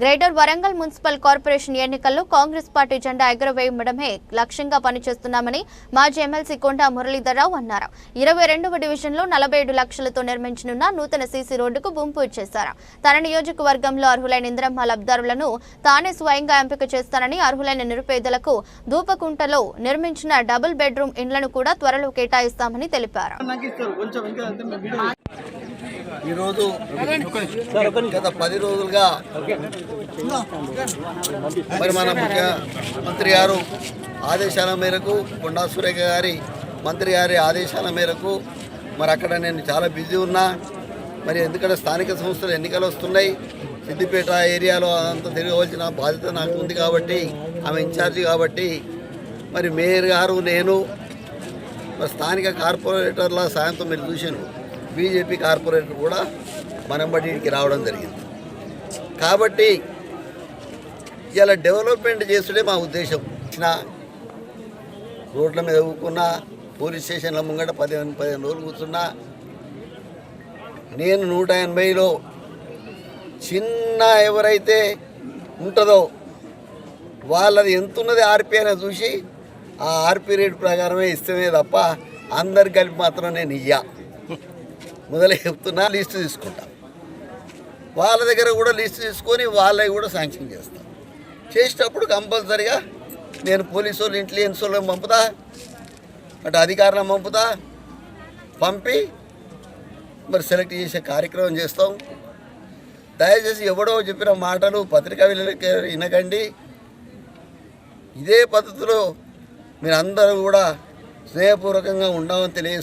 Greater Warangal municipal corporation ఎన్నికల్లో Congress party జెండా ఎగురవేయడమే లక్ష్యంగా పనిచేస్తున్నామని మాజీ ఎమ్మెల్సీ కొండా మురళీధరరావు అన్నారు. ఇరవై రెండవ డివిజన్లో నలభై ఏడు లక్షలతో నిర్మించనున్న నూతన సీసీ రోడ్డుకు బొంపు ఇచ్చేశారు. తన నియోజకవర్గంలో అర్హులైన ఇంద్రమ్మ లబ్దారులను తానే స్వయంగా ఎంపిక చేస్తానని అర్హులైన నిరుపేదలకు ధూపకుంటలో నిర్మించిన డబుల్ బెడ్రూమ్ ఇండ్లను కూడా త్వరలో కేటాయిస్తామని తెలిపారు. ఈరోజు గత పది రోజులుగా మరి మన ముఖ్యమంత్రి గారు ఆదేశాల మేరకు కొండా సురేఖ గారి మంత్రి గారి ఆదేశాల మేరకు మరి అక్కడ నేను చాలా బిజీ ఉన్నా మరి ఎందుకంటే స్థానిక సంస్థలు ఎన్నికలు వస్తున్నాయి సిద్దిపేట ఏరియాలో అంత తిరగవలసిన బాధ్యత నాకు ఉంది కాబట్టి ఆమె ఇన్ఛార్జి కాబట్టి మరి మేయర్ గారు నేను మరి స్థానిక కార్పొరేటర్ల సాయంతో మీరు చూశాను బీజేపీ కార్పొరేటర్ కూడా మనబడికి రావడం జరిగింది. కాబట్టి ఇలా డెవలప్మెంట్ చేసుడే మా ఉద్దేశం. ఇచ్చిన రోడ్ల మీద ఊకున్నా పోలీస్ స్టేషన్ల ముంగట పదిహేను పదిహేను రోజులు కూర్చున్నా నేను నూట ఎనభైలో చిన్న ఎవరైతే ఉంటుందో వాళ్ళది ఎంత ఉన్నది ఆర్పీ అనేది చూసి ఆ ఆర్పీ రేట్ ప్రకారమే ఇస్తేనే తప్ప అందరు కలిపి మాత్రం నేను ఇయ్యా. మొదలు చెప్తున్నా లిస్ట్ తీసుకుంటాం. వాళ్ళ దగ్గర కూడా లిస్ట్ తీసుకొని వాళ్ళవి కూడా శాంక్షన్ చేస్తాం. చేసేటప్పుడు కంపల్సరిగా నేను పోలీసు వాళ్ళు ఇంటెలిజెన్స్ వాళ్ళని పంపుతా అటు అధికారులను పంపుతా పంపి మరి సెలెక్ట్ చేసే కార్యక్రమం చేస్తాం. దయచేసి ఎవడో చెప్పిన మాటలు పత్రికా విలువలకి వినకండి. ఇదే పద్ధతిలో మీరందరూ కూడా స్నేహపూర్వకంగా ఉండమని తెలియజేస్తున్నాను